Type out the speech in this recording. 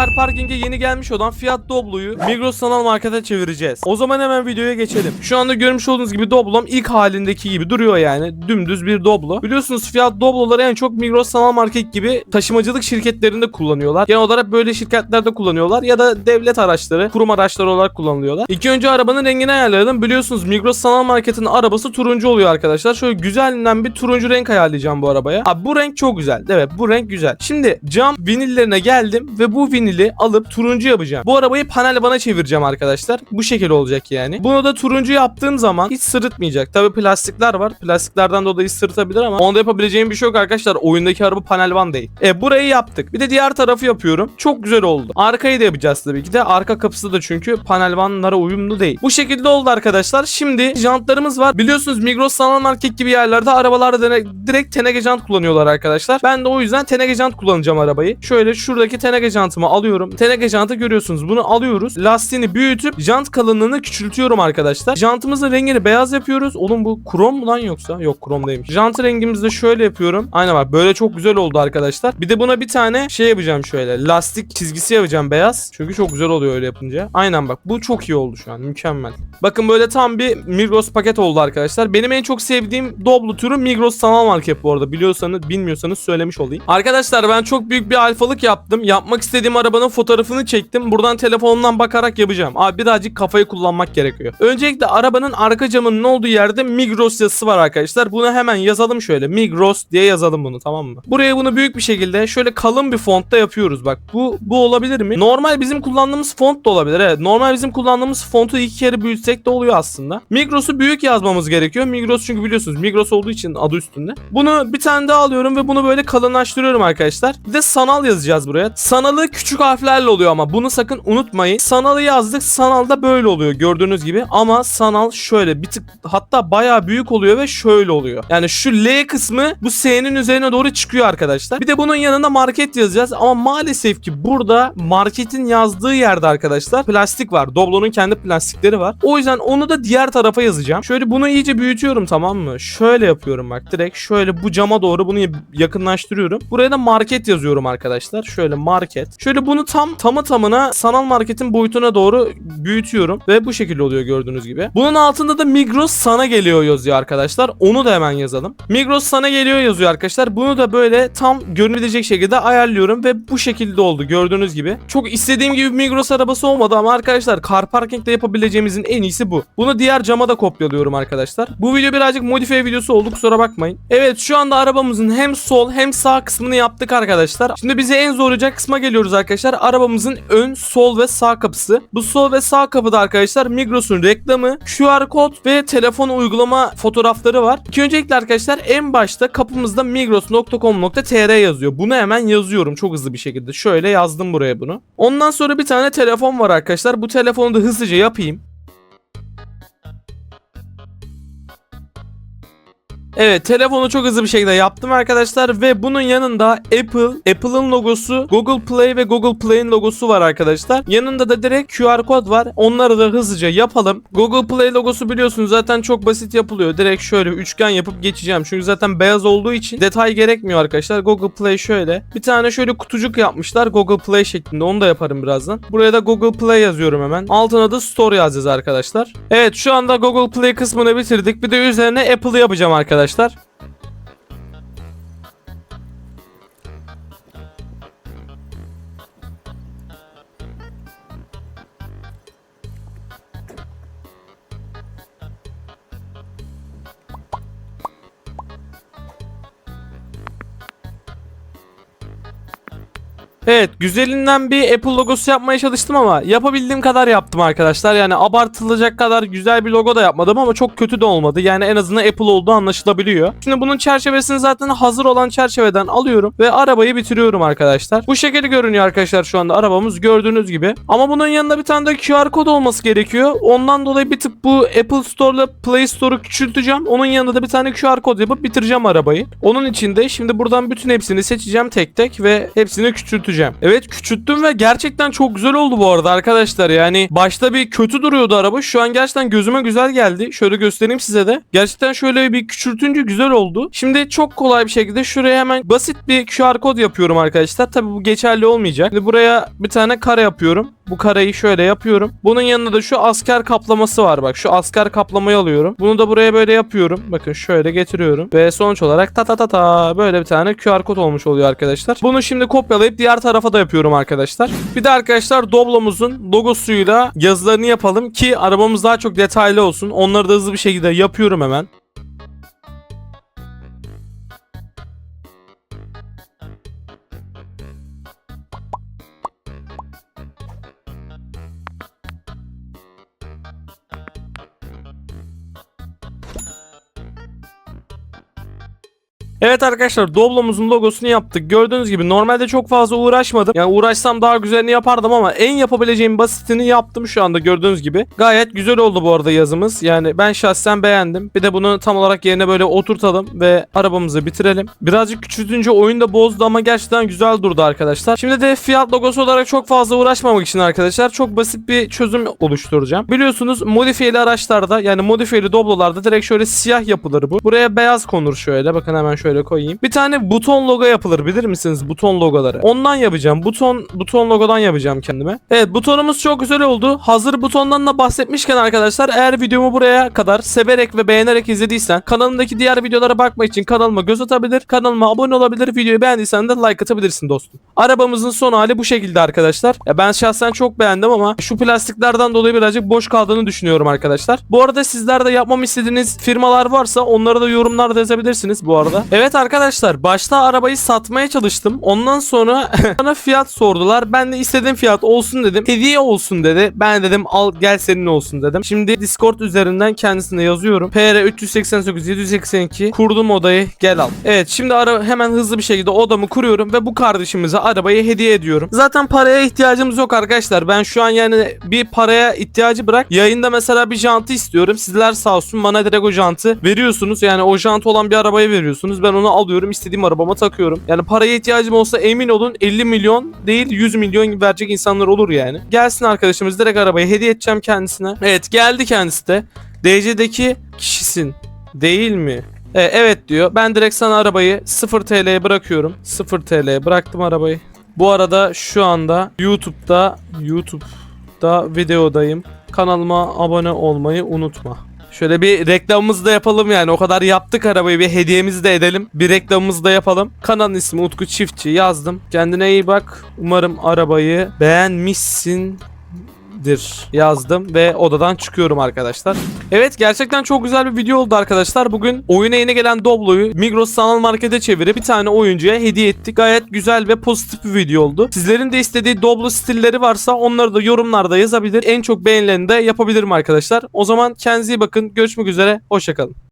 Car Parking'e yeni gelmiş olan Fiat Doblo'yu Migros sanal markete çevireceğiz. O zaman hemen videoya geçelim. Şu anda görmüş olduğunuz gibi Doblo'm ilk halindeki gibi duruyor yani. Dümdüz bir Doblo. Biliyorsunuz Fiat Doblo'ları en çok Migros sanal market gibi taşımacılık şirketlerinde kullanıyorlar. Genel olarak böyle şirketlerde kullanıyorlar ya da devlet araçları, kurum araçları olarak kullanılıyorlar. İlk önce arabanın rengini ayarladım. Biliyorsunuz Migros sanal marketin arabası turuncu oluyor arkadaşlar. Şöyle güzelinden bir turuncu renk ayarlayacağım bu arabaya. Abi bu renk çok güzel. Evet bu renk güzel. Şimdi cam vinillerine geldim ve bu vinili alıp turuncu yapacağım. Bu arabayı panel bana çevireceğim arkadaşlar. Bu şekil olacak yani. Bunu da turuncu yaptığım zaman hiç sırıtmayacak. Tabi plastikler var. Plastiklerden dolayı sırıtabilir ama onda yapabileceğim bir şey yok arkadaşlar. Oyundaki araba panel van değil. E burayı yaptık. Bir de diğer tarafı yapıyorum. Çok güzel oldu. Arkayı da yapacağız tabii ki de. Arka kapısı da çünkü panel vanlara uyumlu değil. Bu şekilde oldu arkadaşlar. Şimdi jantlarımız var. Biliyorsunuz Migros sanal market gibi yerlerde arabalarda direkt teneke jant kullanıyorlar arkadaşlar. Ben de o yüzden teneke jant kullanacağım arabayı. Şöyle şuradaki teneke jantımı alıyorum. Teneke jantı görüyorsunuz. Bunu alıyoruz. Lastiğini büyütüp jant kalınlığını küçültüyorum arkadaşlar. Jantımızın rengini beyaz yapıyoruz. Oğlum bu krom mu lan yoksa? Yok krom değilmiş. Jant rengimizi de şöyle yapıyorum. Aynen bak böyle çok güzel oldu arkadaşlar. Bir de buna bir tane şey yapacağım şöyle. Lastik çizgisi yapacağım beyaz. Çünkü çok güzel oluyor öyle yapınca. Aynen bak bu çok iyi oldu şu an. Mükemmel. Bakın böyle tam bir Migros paket oldu arkadaşlar. Benim en çok sevdiğim Doblo türü Migros sanal market bu arada. Biliyorsanız bilmiyorsanız söylemiş olayım. Arkadaşlar ben çok büyük bir alfalık yaptım. Yapmak istediğim arabanın fotoğrafını çektim. Buradan telefonumdan bakarak yapacağım. Abi birazcık kafayı kullanmak gerekiyor. Öncelikle arabanın arka camının olduğu yerde Migros yazısı var arkadaşlar. Bunu hemen yazalım şöyle. Migros diye yazalım bunu tamam mı? Buraya bunu büyük bir şekilde şöyle kalın bir fontta yapıyoruz. Bak bu bu olabilir mi? Normal bizim kullandığımız font da olabilir. Evet. Normal bizim kullandığımız fontu iki kere büyütsek de oluyor aslında. Migros'u büyük yazmamız gerekiyor. Migros çünkü biliyorsunuz Migros olduğu için adı üstünde. Bunu bir tane daha alıyorum ve bunu böyle kalınlaştırıyorum arkadaşlar. Bir de sanal yazacağız buraya. Sanalı küçük harflerle oluyor ama bunu sakın unutmayın. Sanalı yazdık. Sanal da böyle oluyor gördüğünüz gibi. Ama sanal şöyle bir tık hatta bayağı büyük oluyor ve şöyle oluyor. Yani şu L kısmı bu S'nin üzerine doğru çıkıyor arkadaşlar. Bir de bunun yanında market yazacağız ama maalesef ki burada marketin yazdığı yerde arkadaşlar plastik var. Doblo'nun kendi plastikleri var. O yüzden onu da diğer tarafa yazacağım. Şöyle bunu iyice büyütüyorum tamam mı? Şöyle yapıyorum bak direkt şöyle bu cama doğru bunu yakınlaştırıyorum. Buraya da market yazıyorum arkadaşlar. Şöyle market. Şöyle bunu tam tamı tamına sanal marketin boyutuna doğru büyütüyorum ve bu şekilde oluyor gördüğünüz gibi. Bunun altında da Migros sana geliyor yazıyor arkadaşlar. Onu da hemen yazalım. Migros sana geliyor yazıyor arkadaşlar. Bunu da böyle tam görünebilecek şekilde ayarlıyorum ve bu şekilde oldu gördüğünüz gibi. Çok istediğim gibi Migros arabası olmadı ama arkadaşlar car parking'de yapabileceğimizin en iyisi bu. Bunu diğer cama da kopyalıyorum arkadaşlar. Bu video birazcık modifiye videosu oldu kusura bakmayın. Evet şu anda arabamızın hem sol hem sağ kısmını yaptık arkadaşlar. Şimdi bize en zorlayacak kısma geliyoruz arkadaşlar. Arabamızın ön, sol ve sağ kapısı. Bu sol ve sağ kapıda arkadaşlar Migros'un reklamı, QR kod ve telefon uygulama fotoğrafları var. İlk öncelikle arkadaşlar en başta kapımızda migros.com.tr yazıyor. Bunu hemen yazıyorum çok hızlı bir şekilde. Şöyle yazdım buraya bunu. Ondan sonra bir tane telefon var arkadaşlar. Bu telefonu da hızlıca yapayım. Evet telefonu çok hızlı bir şekilde yaptım arkadaşlar ve bunun yanında Apple, Apple'ın logosu, Google Play ve Google Play'in logosu var arkadaşlar. Yanında da direkt QR kod var. Onları da hızlıca yapalım. Google Play logosu biliyorsunuz zaten çok basit yapılıyor. Direkt şöyle üçgen yapıp geçeceğim. Çünkü zaten beyaz olduğu için detay gerekmiyor arkadaşlar. Google Play şöyle. Bir tane şöyle kutucuk yapmışlar Google Play şeklinde. Onu da yaparım birazdan. Buraya da Google Play yazıyorum hemen. Altına da Store yazacağız arkadaşlar. Evet şu anda Google Play kısmını bitirdik. Bir de üzerine Apple'ı yapacağım arkadaşlar arkadaşlar. Evet güzelinden bir Apple logosu yapmaya çalıştım ama yapabildiğim kadar yaptım arkadaşlar. Yani abartılacak kadar güzel bir logo da yapmadım ama çok kötü de olmadı. Yani en azından Apple olduğu anlaşılabiliyor. Şimdi bunun çerçevesini zaten hazır olan çerçeveden alıyorum ve arabayı bitiriyorum arkadaşlar. Bu şekilde görünüyor arkadaşlar şu anda arabamız gördüğünüz gibi. Ama bunun yanında bir tane de QR kod olması gerekiyor. Ondan dolayı bir tık bu Apple Store'la Play Store'u küçülteceğim. Onun yanında da bir tane QR kod yapıp bitireceğim arabayı. Onun için de şimdi buradan bütün hepsini seçeceğim tek tek ve hepsini küçülteceğim. Küçülteceğim. Evet küçülttüm ve gerçekten çok güzel oldu bu arada arkadaşlar. Yani başta bir kötü duruyordu araba. Şu an gerçekten gözüme güzel geldi. Şöyle göstereyim size de. Gerçekten şöyle bir küçültünce güzel oldu. Şimdi çok kolay bir şekilde şuraya hemen basit bir QR kod yapıyorum arkadaşlar. Tabi bu geçerli olmayacak. Şimdi buraya bir tane kare yapıyorum. Bu kareyi şöyle yapıyorum. Bunun yanında da şu asker kaplaması var bak. Şu asker kaplamayı alıyorum. Bunu da buraya böyle yapıyorum. Bakın şöyle getiriyorum. Ve sonuç olarak ta ta ta ta böyle bir tane QR kod olmuş oluyor arkadaşlar. Bunu şimdi kopyalayıp diğer tarafa da yapıyorum arkadaşlar. Bir de arkadaşlar Doblo'muzun logosuyla yazılarını yapalım ki arabamız daha çok detaylı olsun. Onları da hızlı bir şekilde yapıyorum hemen. Evet arkadaşlar Doblo'muzun logosunu yaptık. Gördüğünüz gibi normalde çok fazla uğraşmadım. Yani uğraşsam daha güzelini yapardım ama en yapabileceğim basitini yaptım şu anda gördüğünüz gibi. Gayet güzel oldu bu arada yazımız. Yani ben şahsen beğendim. Bir de bunu tam olarak yerine böyle oturtalım ve arabamızı bitirelim. Birazcık küçültünce oyun da bozdu ama gerçekten güzel durdu arkadaşlar. Şimdi de fiyat logosu olarak çok fazla uğraşmamak için arkadaşlar çok basit bir çözüm oluşturacağım. Biliyorsunuz modifiyeli araçlarda yani modifiyeli Doblo'larda direkt şöyle siyah yapılır bu. Buraya beyaz konur şöyle. Bakın hemen şöyle koyayım. Bir tane buton logo yapılır bilir misiniz? Buton logoları. Ondan yapacağım. Buton buton logodan yapacağım kendime. Evet butonumuz çok güzel oldu. Hazır butondan da bahsetmişken arkadaşlar eğer videomu buraya kadar severek ve beğenerek izlediysen kanalımdaki diğer videolara bakmak için kanalıma göz atabilir. Kanalıma abone olabilir. Videoyu beğendiysen de like atabilirsin dostum. Arabamızın son hali bu şekilde arkadaşlar. Ya ben şahsen çok beğendim ama şu plastiklerden dolayı birazcık boş kaldığını düşünüyorum arkadaşlar. Bu arada sizler de yapmamı istediğiniz firmalar varsa onları da yorumlarda yazabilirsiniz bu arada. Evet arkadaşlar başta arabayı satmaya çalıştım. Ondan sonra bana fiyat sordular. Ben de istediğim fiyat olsun dedim. Hediye olsun dedi. Ben dedim al gel senin olsun dedim. Şimdi Discord üzerinden kendisine yazıyorum. PR 388 782 kurdum odayı gel al. Evet şimdi ara hemen hızlı bir şekilde odamı kuruyorum ve bu kardeşimize arabayı hediye ediyorum. Zaten paraya ihtiyacımız yok arkadaşlar. Ben şu an yani bir paraya ihtiyacı bırak. Yayında mesela bir jantı istiyorum. Sizler sağ olsun bana direkt o jantı veriyorsunuz. Yani o jant olan bir arabayı veriyorsunuz. Ben onu alıyorum istediğim arabama takıyorum. Yani paraya ihtiyacım olsa emin olun 50 milyon değil 100 milyon verecek insanlar olur yani. Gelsin arkadaşımız direkt arabayı hediye edeceğim kendisine. Evet geldi kendisi de. DC'deki kişisin değil mi? E, evet diyor. Ben direkt sana arabayı 0 TL'ye bırakıyorum. 0 TL'ye bıraktım arabayı. Bu arada şu anda YouTube'da YouTube'da videodayım. Kanalıma abone olmayı unutma. Şöyle bir reklamımızı da yapalım yani. O kadar yaptık arabayı bir hediyemizi de edelim. Bir reklamımızı da yapalım. Kanalın ismi Utku Çiftçi yazdım. Kendine iyi bak. Umarım arabayı beğenmişsin dir yazdım ve odadan çıkıyorum arkadaşlar. Evet gerçekten çok güzel bir video oldu arkadaşlar. Bugün oyuna yeni gelen Doblo'yu Migros sanal markete çevirip bir tane oyuncuya hediye ettik. Gayet güzel ve pozitif bir video oldu. Sizlerin de istediği Doblo stilleri varsa onları da yorumlarda yazabilir. En çok beğenilerini de yapabilirim arkadaşlar. O zaman kendinize iyi bakın. Görüşmek üzere. Hoşçakalın.